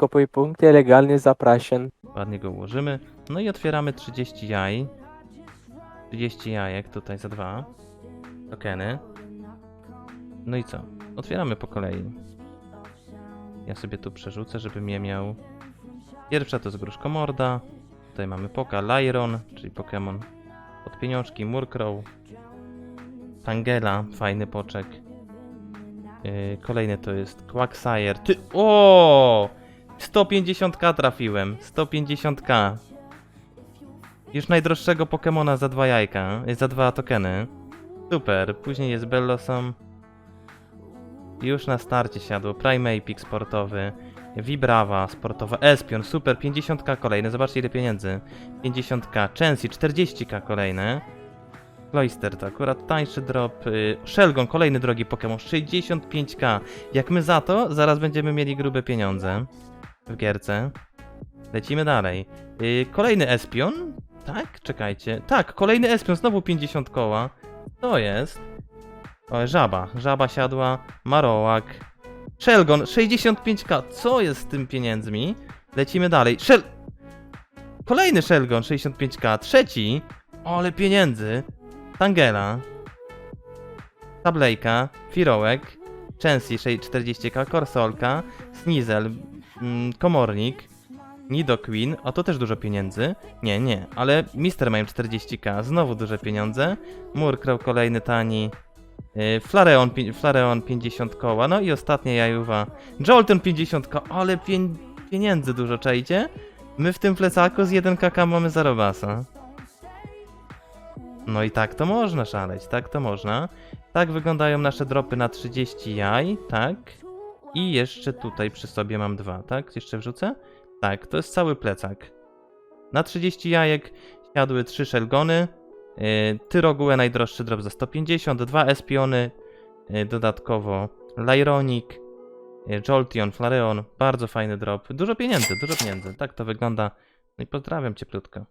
Skopuj punkty, legalnie zapraszam. Ładnie go ułożymy. No i otwieramy 30 jaj. 30 jajek tutaj za dwa. Tokeny. No i co? Otwieramy po kolei. Ja sobie tu przerzucę, żebym je miał. Pierwsza to jest gruszkomorda. Tutaj mamy Poka Lyron, czyli Pokémon od pieniążki, Murkrow. Tangela, fajny poczek. Yy, kolejny to jest Quagsire. Ty. O! 150k trafiłem. 150k. Już najdroższego Pokemona za dwa jajka. y, Za dwa tokeny. Super. Później jest Bellosom. Już na starcie siadło. Primeapeak sportowy. Vibrava sportowa. Espion. Super. 50k kolejny. Zobaczcie ile pieniędzy. 50k. Chansey. 40k kolejne. Cloister to akurat tańszy drop. y, Shelgon. Kolejny drogi Pokémon. 65k. Jak my za to, zaraz będziemy mieli grube pieniądze w gierce. Lecimy dalej. Yy, kolejny Espion? Tak? Czekajcie. Tak, kolejny Espion, znowu 50 koła. To jest. O, żaba. Żaba siadła. Marołak. Shelgon, 65k. Co jest z tym pieniędzmi? Lecimy dalej. Shel... Kolejny Shelgon, 65k. Trzeci. O, ale pieniędzy. Tangela. Tablejka. Firołek. Chansey, 40k. Korsolka. Sneasel. Mm, komornik, Nido Queen, a to też dużo pieniędzy. Nie, nie, ale Mister mają 40k, znowu duże pieniądze. Murkrow kolejny tani. Yy, Flareon, Flareon 50 koła, no i ostatnia jajuwa. Jolton 50 koła, ale pien- pieniędzy dużo, czajcie? My w tym plecaku z 1kk mamy zarobasa. No i tak to można szaleć, tak to można. Tak wyglądają nasze dropy na 30 jaj, tak. I jeszcze tutaj przy sobie mam dwa, tak? Jeszcze wrzucę? Tak, to jest cały plecak. Na 30 jajek siadły 3 szelgony, yy, Tyrogue najdroższy drop za 150, dwa espiony, yy, dodatkowo Lyronik, yy, Jolteon, Flareon, bardzo fajny drop. Dużo pieniędzy, dużo pieniędzy. Tak to wygląda. No i pozdrawiam cieplutko.